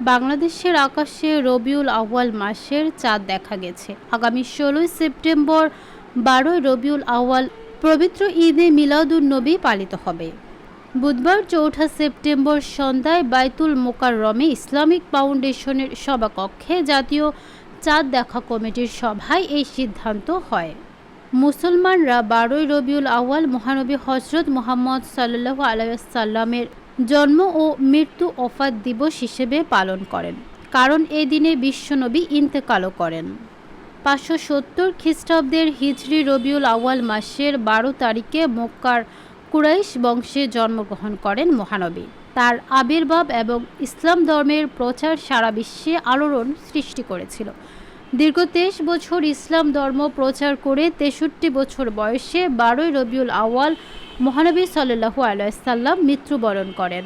বাংলাদেশের আকাশে রবিউল আউয়াল মাসের চাঁদ দেখা গেছে। আগামী ষোলোই সেপ্টেম্বর বারোই রবিউল আউয়াল পবিত্র ঈদে মিলাদুন নবী পালিত হবে। বুধবার চৌঠা সেপ্টেম্বর সন্ধ্যায় বাইতুল মোকাররমে ইসলামিক ফাউন্ডেশনের সভাকক্ষে জাতীয় চাঁদ দেখা কমিটির সভায় এই সিদ্ধান্ত হয়। মুসলমানরা বারোই রবিউল আউয়াল মহানবী হজরত মোহাম্মদ সাল্লাহ আলাইসাল্লামের জন্ম ও মৃত্যু অফাত দিবস হিসেবে পালন করেন, কারণ এই দিনে বিশ্বনবী ইন্তেকালও করেন। পাঁচশো সত্তর খ্রিস্টাব্দের হিজরি রবিউল আউয়াল মাসের বারো তারিখে মক্কার কুরাইশ বংশে জন্মগ্রহণ করেন মহানবী। তার আবির্ভাব এবং ইসলাম ধর্মের প্রচার সারা বিশ্বে আলোড়ন সৃষ্টি করেছিল। দীর্ঘ তেইশ বছর ইসলাম ধর্ম প্রচার করে তেষট্টি বছর বয়সে বারোই রবিউল আওয়াল মহানবী সাল্লু আলাইসাল্লাম মৃত্যুবরণ করেন।